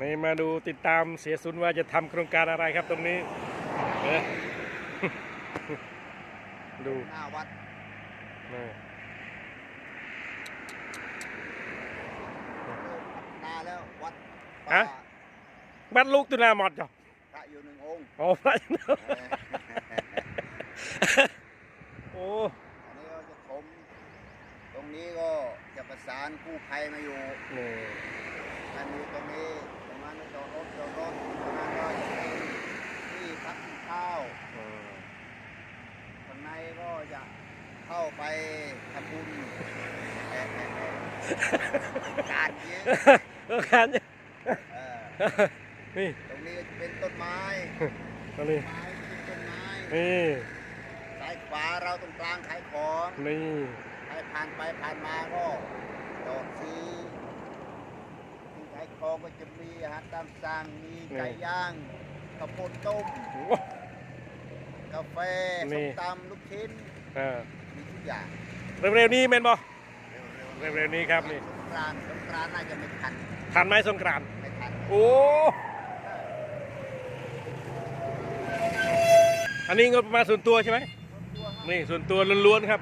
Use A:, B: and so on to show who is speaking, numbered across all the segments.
A: นี่มาดูติดตามเสียสุนว่าจะทำโครงการอะไรครับตรงนี้เอ๊ะดู
B: หน้าวัด
A: นี่
B: เริ่มพัฒนาแล้ววัด
A: ฮะบ้านลูกตุนาหมดจ้ะ
B: พระอยู่หนึ่งองค์
A: โอ้พระ
B: เออ
A: โอ้
B: อันนี้เราจะถมตรงนี้ก็จะประสานกู้ภัยมาอยู่
A: นี่
B: อันนี้ตรงนี้ตรงนั้นก็ จอดรถจอดรถตรงนั้นก็จะเป็นที่พักกินข้าว
A: อืม
B: ข้างในก็จะเข้าไปทำบุญแอะแอะแอะการเยอะ
A: เออการเนี่ย
B: เออ
A: นี่
B: ตรงนี้ก็จะเป็นต้นไม้
A: ตรงนี้
B: ไม้เป็นต้นไม้
A: นี่
B: ซ้ายขวาเราตรงกลางขายของ
A: นี่
B: ใครผ่านไปผ่านมาก็จอดซื้อ ที่ขายของก็จะมีอาหารตามสั่งมีไก่ย่างข้าวโพดต้ม
A: โอ้
B: กาแฟ
A: นี่
B: ส้มตำลูกชิ้น
A: เออ
B: มีทุกอย่าง
A: เร็วๆนี้เมนบอ
B: เร็ว
A: เร็วๆนี้ครับนี่
B: สงกรานต์สงกรานต์น่าจะไม่ทัน
A: ทันไหมสงกรานต์
B: ไม่ทัน
A: โอ้อันนี้งบประมาณส่วนตัวใช่ไหม
B: ตัวห้า
A: นี่ส่วนตัวล้วนๆครับ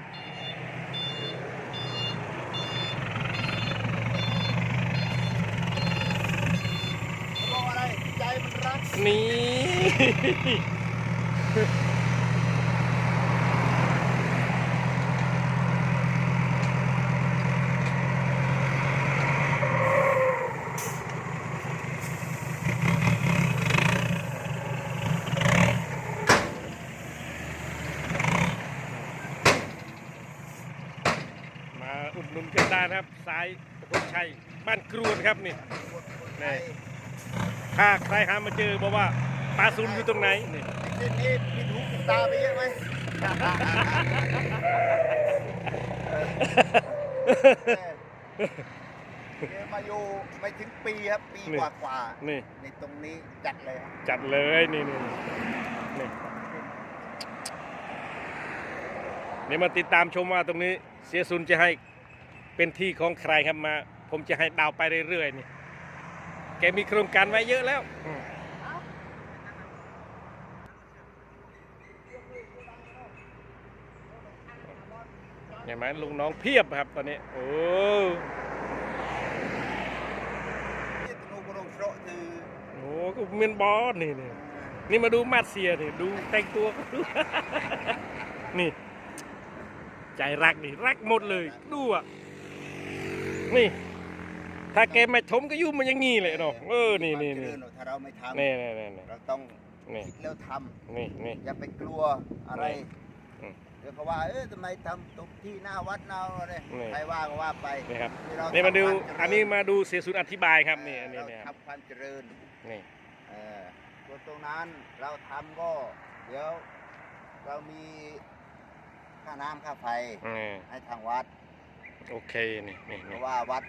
B: เขาบอกอะไรใจมั นี่
A: มาอุดหนุนกันได้นะครับ สายตะพนชัย บ้านกรวนครับนี่
B: คน คนไท
A: นี่
B: ย
A: ถ้าใครหามาเจอบอกว่าปลาซุนอยู่ตรงไหนนี่
B: เส้นนี้มีหูมีตาไปเยอะไหมเดี๋ยวมาอยู่ไม่ถึงปีครับปี
A: นี่
B: กว่ากว่า
A: นี่
B: ๆในตรงนี้จัดเลยครับ
A: จัดเลยนี่นี่นี่นี่มาติดตามชมว่าตรงนี้เสียซุนจะให้เป็นที่ของใครครับมา ผมจะให้ดาวไปเรื่อยๆนี่ แกมีโครงการไว้เยอะแล้วเห็นไหมลุงน้องเพียบครับตอนนี้ โอ้
B: โอ
A: โหก็เมียนบอสนี่นี่นี่มาดูมาดเซียนี่ดูแต่งตัวก็ดูนี่ ใจรักนี่ รักหมดเลยดูอะ นี่ ถ้าแกไม่ถมก็ยุ่มมันอย่างงี้เลยเนาะเออนี่นี่นี่
B: ถ้าเราไม่ทำ
A: นี่นี่นี่นี่
B: เราต้อง
A: นี่
B: คิดแล้วท
A: นี่นี่ำ
B: อย่าไปกลัวอะไร
A: อืม
B: เดี๋ยวเขาว่าเอ๊ะทำไมทำตรงที่หน้าวัดเนาอะไร
A: นี่
B: ใครว่าก็ว่าไป
A: นี่ครับ
B: นี่เรา
A: นี่มาดู
B: ทำควเจริญ
A: อันนี้มาดูเสียสุนอธิบายครับนี่อันนี้
B: เรา
A: เนี่ยครับ
B: ทำความเจริญ
A: นี่
B: เออส่วนตรงนั้นเราทำก็เดี๋ยวเรามีค่าน้ำค่าไฟ
A: อืม
B: ให้ทางวัด
A: โอเคนี่นี่
B: เพ
A: นี่
B: ราะว่าวัด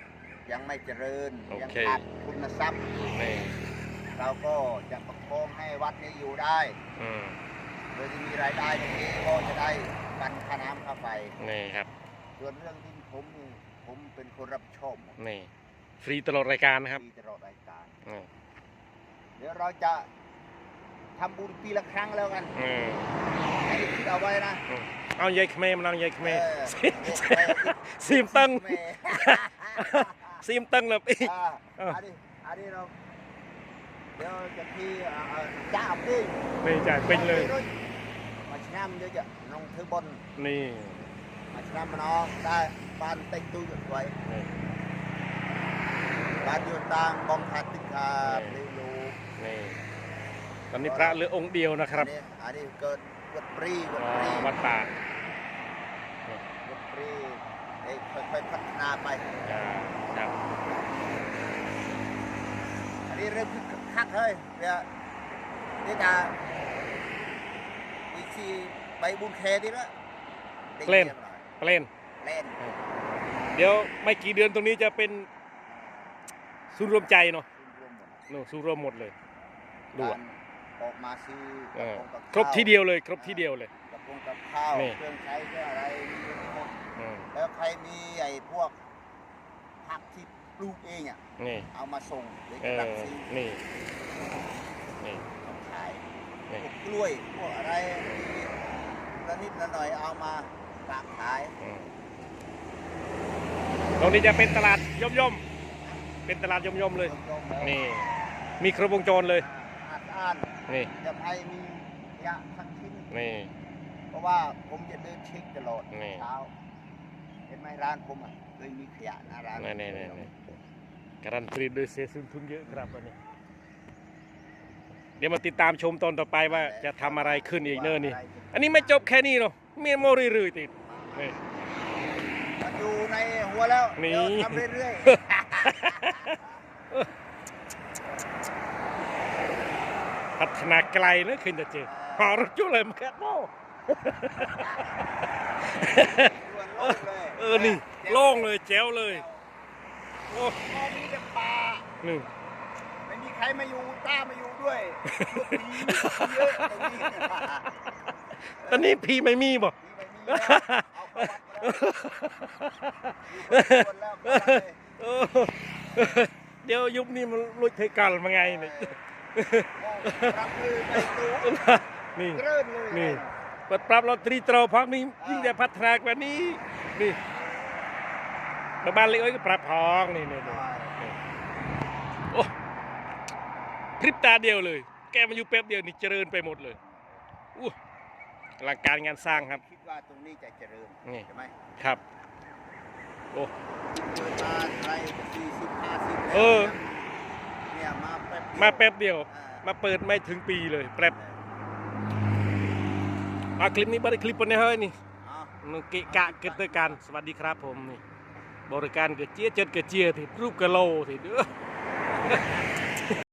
B: ยังไม่เจริญ
A: โอ
B: ยัง
A: เค
B: ขาดคุณทรัพย์
A: นี่
B: เราก็จะประคองให้วัดนี้อยู่ได้
A: อืม
B: โดยที่มีรายได้ตรงนี้ก็จะได้กันค่าน้ำค่าไฟ
A: นี่ครับ
B: ส่วนเรื่องที่ผมนี่ผมเป็นคนรับผิดชอบหมด
A: นี่ ฟรีตลอดรายการนะครับ
B: ปีตลอดรายการ
A: อืม
B: เดี๋ยวเราจะทำบุญปีละครั้งแล้วกัน
A: อืม
B: ให้คิดเอาไว้นะ
A: อืมเอายายเขมรมันเอายายเขมร
B: เออ
A: ซีมตัง
B: แม่
A: ซีมตังนะพี่
B: อ่า
A: เอออั
B: อันนี้อันนี้เราเดี๋ยวจะที่อ่าอ่าจ้าบดิ
A: นี่จ่ายเป็นเลย
B: มาชนำเดี๋ยวจะน้องถือบน
A: นี่
B: มาชนำมาน้องได้บ้านเต็งตู้อยู่ไว้
A: นี่
B: บ้านอยู่ต่างบองคัดติคา
A: เออ
B: ลิลู
A: นี่ตอนนี้พระเหลือองค์เดียวนะครับ
B: อันนี้อันนี้เกิดวัดปรีวัด
A: อ๋อ
B: ปรี
A: วัดป่า
B: วัดปรี เอ้ยค่อยๆพัฒนาไป
A: อ่าครับ
B: อันนี้เริ่มคึกคักเฮ้ยเนี่ยนี่จะอีกทีใบบุญเคทีละด็ก
A: เล่น
B: รียบร้อย
A: เปล่น
B: เล่น
A: เดี๋ยวไม่กี่เดือนตรงนี้จะเป็นศูนย์รวมใจเนาะ
B: รวมหมด
A: โน่ศูนย์รวมหมดเลยดู
B: กา
A: อะ
B: รออกมาซื้อ
A: เออ
B: กับ
A: ครบทีเดียวเลย ครบทีเดียวเลย
B: กับพงกับข้าว
A: นี่
B: เครื่องใช้เครื่องอะไรมีหมด
A: อืม
B: แล้วใครมีไอ้พวกผักที่ปลูกเองอะ
A: นี่
B: เอามาส่งเด็ก
A: เออ
B: รักซี
A: นี่นี่
B: ขาย
A: นี่
B: พวกกล้วยพวกอะไรละนิดละหน่อยเอามาฝากขาย
A: อืมตรงนี้จะเป็นตลาดย่อมย่อมๆเป็นตลาดย่อมย่อมๆเลย
B: ยมๆแล้ว
A: นี่ มีครบวงจรเลย
B: อาอ่าน
A: นี่
B: จะให้มีขยะสักชิ้น
A: นี่
B: เพราะว่าผมจะเดินเช็คตลอด
A: นี่
B: เช้า เห็นไหมร้านผมอะเคยมีขยะหน้าร้าน
A: นี่นี่นี่นี่การันตีโดยเสียสุนทุนเยอะครับวันนี้ เดี๋ยวมาติดตามชมตอนต่อไปว่าจะทำอะไรขึ้นอีกเนิ่นนี่ อันนี้ไม่จบแค่นี้หรอกมีโมเรื่อยๆติดนี่
B: มันอยู่ในหัวแล้ว
A: นี่
B: เดี๋ยวทำเรื่อย
A: พัฒนาไกลนะขึ้นจะเจอหอรถจุเลยมันแค่โม่
B: ๆส่วนโลก เลย
A: เออนี่โล่งเลยแจ๋วเลยโอ้
B: พอมีแต่ป่า
A: นี่
B: ไม่มีใครมาอยู่ต้ามาอยู่ด้วยพวกผีเยอะตรงนี้
A: ตอนนี้พีไม่มีบ่
B: ผีไม่มีแล้วเอาเข้าวัดมาแล้วอยู่คนละคนแล้วคนละเลย
A: เออเดี๋ยวยุคนี้มันลุยเทกัลมาไงเนี่ย
B: รับมือไม่รู้
A: นี่
B: เริ่มเลย
A: นี่ เปิดปรับลอตเตอรี่ตรอพักนี้ยิ่งจะพัฒนากว่านี้นี่บ้านเล็กเอ้ยก็ปรับพองนี่นี่นี่โอ้พริบตาเดียวเลย แกมาอยู่แป๊บเดียวนี่เจริญไปหมดเลยอู้อลังการงานสร้างครับ
B: คิดว่าตรงนี้จะเจริญ
A: นี่
B: ใช่ไหม
A: ครับ โอ้
B: เปิดมาไทยสี่สิบห้าสิบ
A: เออ
B: เนี่ยมาแป๊บเดียว
A: มาแป๊บเดียว
B: อ่า
A: มาเปิดไม่ถึงปีเลย แป๊บ อาคลิปนี้บริคลิปปนนี้เฮ้ยนี่
B: เอา
A: นุกิกะเกิดการสวัสดีครับผมนี่ บริการเกิดเจี๊ยเจ็ดเกิด